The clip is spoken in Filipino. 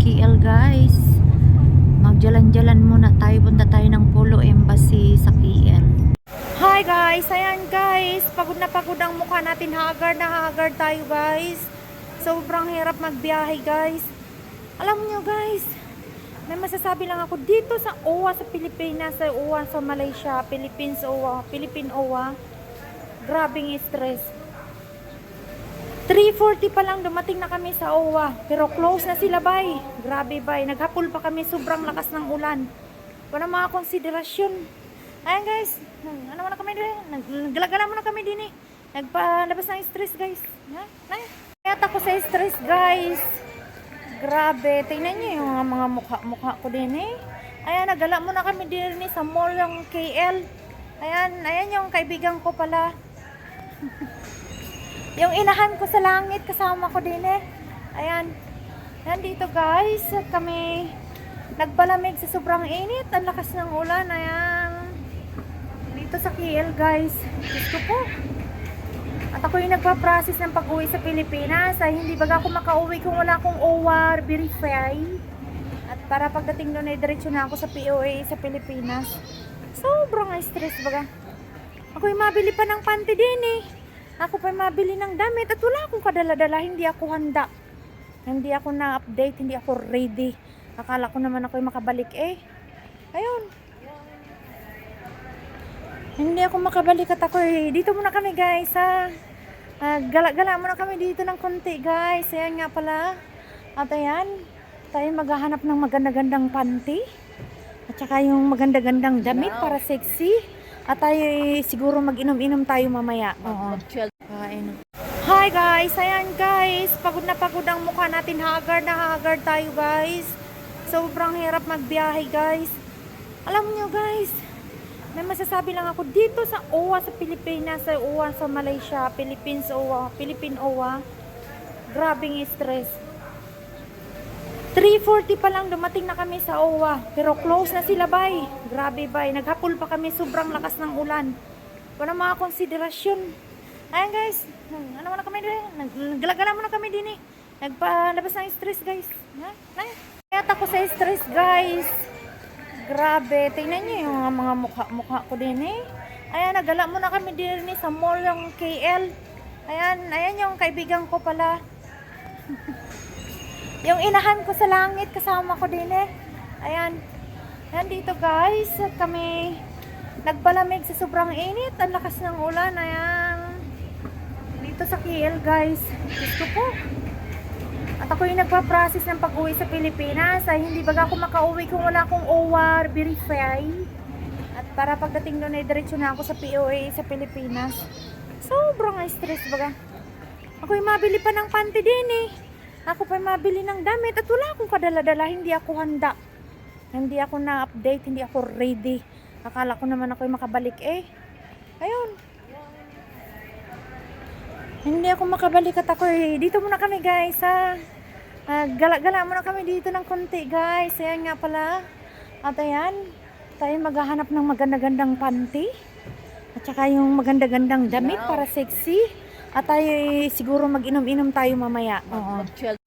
guys. Magjalan-jalan muna tayo. Punta tayo ng Polo Embassy sa KL. Hi guys! Ayan guys! Pagod na pagod ang mukha natin. Haggard na haggard tayo guys. Sobrang hirap magbiyahe guys. Alam nyo guys, may masasabi lang ako dito sa OWA sa Pilipinas, sa OWA sa Malaysia, Philippines OWA, Philippine OWA. Grabing stress. 3.40 pa lang dumating na kami sa OWA. Pero close na sila, bay. Grabe, bay. Naghapol pa kami. Sobrang lakas ng ulan. Wala mga konsiderasyon. Ayan, guys. Ano muna kami din? Nag- Naggalagala muna kami din eh. Nagpalabas ng stress, guys. Ha? Ay. Kaya ako sa stress, guys. Grabe. Tingnan niyo yung mga mukha-mukha ko din eh. Ayan, nagala muna kami din eh sa mall ng KL. Ayan, ayan yung kaibigan ko pala. Yung inahan ko sa langit, kasama ko din eh. Ayan. Nandito guys, at kami nagpalamig sa sobrang init. Ang lakas ng ulan. Ayan. Dito sa KL guys. Ko po. At ako yung nagpa-process ng pag-uwi sa Pilipinas. Ay hindi baga ako makauwi kung wala akong OWAR verify. At para pagdating doon ay diretso na ako sa POA sa Pilipinas. Sobrang stress baga. Ako yung mabili pa ng panty din eh. Ako pa mabili ng damit at wala akong kadala-dala. Hindi ako handa. Hindi ako na-update. Hindi ako ready. Akala ko naman ako yung makabalik eh. Ayun. Hindi ako makabalik at ako eh. Dito muna kami guys ha. Ah, gala-gala muna kami dito ng konti guys. Ayan nga pala. At ayan. Tayo maghahanap ng maganda-gandang panty. At saka yung maganda-gandang damit para sexy. At tayo eh, siguro mag-inom-inom tayo mamaya. Oo. Kain. Hi guys! Ayan guys! Pagod na pagod ang mukha natin. Haggard na haggard tayo guys. Sobrang hirap magbiyahe guys. Alam nyo guys, may masasabi lang ako dito sa OWA sa Pilipinas, sa OWA sa Malaysia, Philippines OWA, Philippine OWA. Grabing stress. 3.40 pa lang dumating na kami sa OWA. Pero close na sila, bay. Grabe, bay. Naghapol pa kami. Sobrang lakas ng ulan. Wala mga konsiderasyon. Ayan, guys. Ano muna kami din? Nag- Naggalagala muna kami din eh. Nagpalabas ng stress, guys. Ha? Ay. Kaya ako sa stress, guys. Grabe. Tingnan niyo yung mga mukha-mukha ko din eh. Ayan, nagala muna kami din eh sa mall ng KL. Ayan, ayan yung kaibigan ko pala. Yung inahan ko sa langit, kasama ko din eh. Ayan. Nandito guys, at kami nagpalamig sa sobrang init. Ang lakas ng ulan. Ayan. Dito sa KL guys. Diyos ko. At ako yung nagpa-process ng pag-uwi sa Pilipinas. Ay hindi baga ako makauwi kung wala akong OWAR verify. At para pagdating doon ay diretso na ako sa POA sa Pilipinas. Sobrang stress baga. Ako yung mabili pa ng panty din eh. Ako pa mabili ng damit at wala akong kadala-dala. Hindi ako handa. Hindi ako na-update. Hindi ako ready. Akala ko naman ako makabalik eh. Ayun. Hindi ako makabalik at ako eh. Dito muna kami guys ha. Ah, gala-gala muna kami dito ng konti guys. Ayan nga pala. At ayan. Tayo maghahanap ng maganda-gandang panty. At saka yung maganda-gandang damit para sexy. At tayo siguro mag-inom-inom tayo mamaya. Oo.